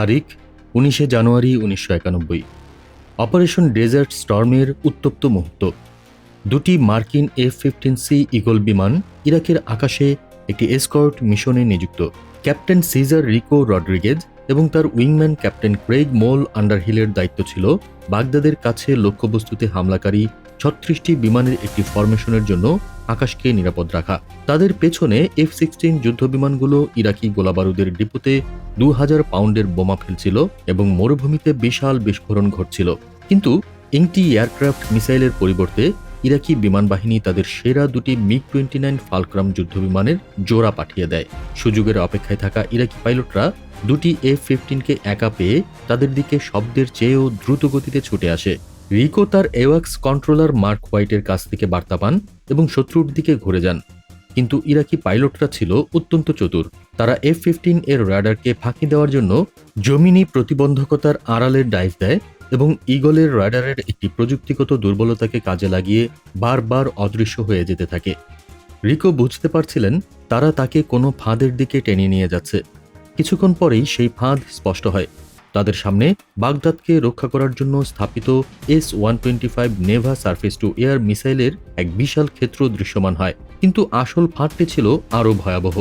তারিখ উনিশে জানুয়ারি উনিশশো একানব্বই। অপারেশন ডেজার্ট স্টর্মের উত্তপ্ত মুহূর্ত। দুটি মার্কিন এফ ফিফটিন সি ইগল বিমান ইরাকের আকাশে একটি এসকর্ট মিশনে নিযুক্ত। ক্যাপ্টেন সিজার রিকো রড্রিগেজ এবং তার উইংম্যান ক্যাপ্টেন ক্রেগ মোল আন্ডারহিলের দায়িত্ব ছিল বাগদাদের কাছে লক্ষ্যবস্তুতে হামলাকারী ছত্রিশটি বিমানের একটি ফরমেশনের জন্য আকাশকে নিরাপদ রাখা। তাদের পেছনে এফ সিক্সটিন যুদ্ধ বিমানগুলো ইরাকি গোলাবারুদের ডিপোতে দু হাজার পাউন্ডের বোমা ফেলছিল এবং মরুভূমিতে বিশাল বিস্ফোরণ ঘটছিল। কিন্তু এংটি এয়ারক্রাফট মিসাইলের পরিবর্তে ইরাকি বিমান বাহিনী তাদের সেরা দুটি মিগ টোয়েন্টি নাইন ফালক্রাম যুদ্ধবিমানের জোড়া পাঠিয়ে দেয়। সুযোগের অপেক্ষায় থাকা ইরাকি পাইলটরা দুটি এফ ফিফটিনকে একা পেয়ে তাদের দিকে শব্দের চেয়েও দ্রুত গতিতে ছুটে আসে। রিকো তার এওয়াক্স কন্ট্রোলার মার্ক হোয়াইটের কাছ থেকে বার্তা পান এবং শত্রুর দিকে ঘুরে যান। কিন্তু ইরাকি পাইলটরা ছিল অত্যন্ত চতুর। তারা এফ ফিফটিন এর রাডারকে ফাঁকি দেওয়ার জন্য জমিনি প্রতিবন্ধকতার আড়ালের ডাইভ দেয় এবং ইগলের রাডারের একটি প্রযুক্তিগত দুর্বলতাকে কাজে লাগিয়ে বারবার অদৃশ্য হয়ে যেতে থাকে। রিকো বুঝতে পারছিলেন তারা তাকে কোনো ফাঁদের দিকে টেনে নিয়ে যাচ্ছে। কিছুক্ষণ পরেই সেই ফাঁদ স্পষ্ট হয়। তাদের সামনে বাগদাদকে রক্ষা করার জন্য স্থাপিত S one twenty five Neva surface to air মিসাইলের এক বিশাল ক্ষেত্র দৃশ্যমান হয়, কিন্তু আসল ফাঁদটি ছিল আরও ভয়াবহ।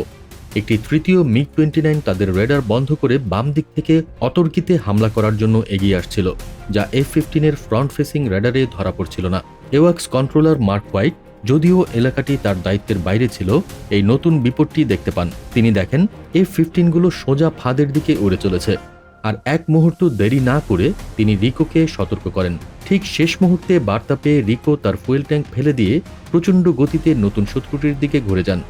একটি তৃতীয় মিগ টোয়েন্টি নাইন তাদের রেডার বন্ধ করে বাম দিক থেকে অতর্কিতে হামলা করার জন্য এগিয়ে আসছিল, যা এফ ফিফটিনের ফ্রন্ট ফেসিং রেডারে ধরা পড়ছিল না। এওয়াক্স কন্ট্রোলার মার্ক হোয়াইট, যদিও এলাকাটি তার দায়িত্বের বাইরে ছিল, এই নতুন বিপদটি দেখতে পান। তিনি দেখেন, এফ ফিফটিনগুলো সোজা ফাঁদের দিকে উড়ে চলেছে। আর এক মুহূর্ত দেরি না করে তিনি রিকোকে সতর্ক করেন। ঠিক শেষ মুহূর্তে বার্তা পেয়ে রিকো তার ফুয়েল ট্যাঙ্ক ফেলে দিয়ে প্রচণ্ড গতিতে নতুন শত্রুটির দিকে ঘুরে যান।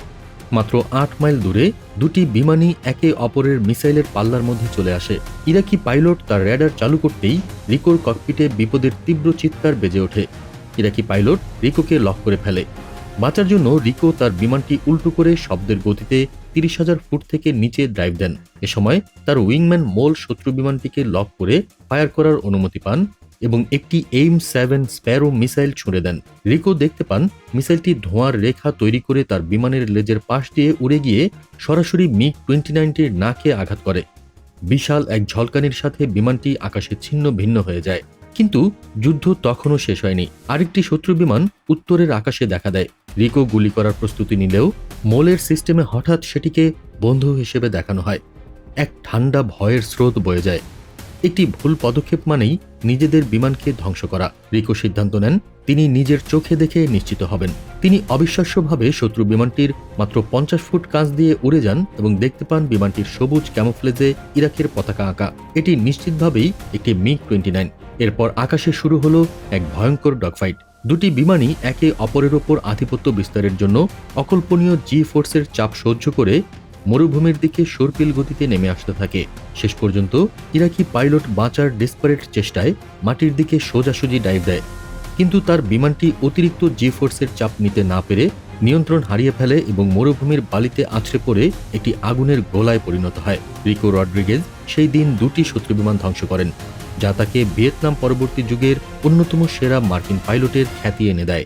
মাত্র আট মাইল দূরে দুটি বিমানই একে অপরের মিসাইলের পাল্লার মধ্যে চলে আসে। ইরাকি পাইলট তার র্যাডার চালু করতেই রিকোর ককপিটে বিপদের তীব্র চিৎকার বেজে ওঠে। ইরাকি পাইলট রিকোকে লক করে ফেলে। বাঁচার জন্য রিকো তার বিমানটি উল্টো করে শব্দের গতিতে তিরিশ হাজার ফুট থেকে নিচে ড্রাইভ দেন। এ সময় তার উইংম্যান মোল শত্রু বিমানটিকে লক করে ফায়ার করার অনুমতি পান এবং একটি এইম সেভেন স্প্যারো মিসাইল ছুঁড়ে দেন। রিকো দেখতে পান মিসাইলটি ধোঁয়ার রেখা তৈরি করে তার বিমানের লেজের পাশ দিয়ে উড়ে গিয়ে সরাসরি মিগ টোয়েন্টি নাইনটির নাকে আঘাত করে। বিশাল এক ঝলকানির সাথে বিমানটি আকাশে ছিন্ন ভিন্ন হয়ে যায়। কিন্তু যুদ্ধ তখনও শেষ হয়নি। আরেকটি শত্রু বিমান উত্তরের আকাশে দেখা দেয়। রিকো গুলি করার প্রস্তুতি নিলেও মোলের সিস্টেমে হঠাৎ সেটিকে বন্ধু হিসেবে দেখানো হয়। এক ঠান্ডা ভয়ের স্রোত বয়ে যায়। একটি ভুল পদক্ষেপ মানেই নিজেদের বিমানকে ধ্বংস করা। রিকো সিদ্ধান্ত নেন, তিনি নিজের চোখে দেখে নিশ্চিত হবেন। তিনি অবিশ্বাস্যভাবে শত্রু বিমানটির মাত্র পঞ্চাশ ফুট কাঁচ দিয়ে উড়ে যান এবং দেখতে পান বিমানটির সবুজ ক্যামোফ্লেজে ইরাকের পতাকা আঁকা। এটি নিশ্চিতভাবেই একটি মিগ টোয়েন্টি নাইন। এরপর আকাশে শুরু হলো এক ভয়ঙ্কর ডগফাইট। দুটি বিমানই একে অপরের ওপর আধিপত্য বিস্তারের জন্য অকল্পনীয় জি ফোর্সের চাপ সহ্য করে মরুভূমির দিকে সর্পিল গতিতে নেমে আসতে থাকে। শেষ পর্যন্ত ইরাকি পাইলট বাঁচার ডেসপারেট চেষ্টায় মাটির দিকে সোজাসুজি ডাইভ দেয়। কিন্তু তার বিমানটি অতিরিক্ত জি ফোর্সের চাপ নিতে না পেরে নিয়ন্ত্রণ হারিয়ে ফেলে এবং মরুভূমির বালিতে আছড়ে পড়ে একটি আগুনের গোলায় পরিণত হয়। রিকো রড্রিগেজ সেই দিন দুটি শত্রু বিমান ধ্বংস করেন। যা তাকে ভিয়েতনাম পরবর্তী যুগের অন্যতম সেরা মার্কিন পাইলটের খ্যাতি এনে দেয়।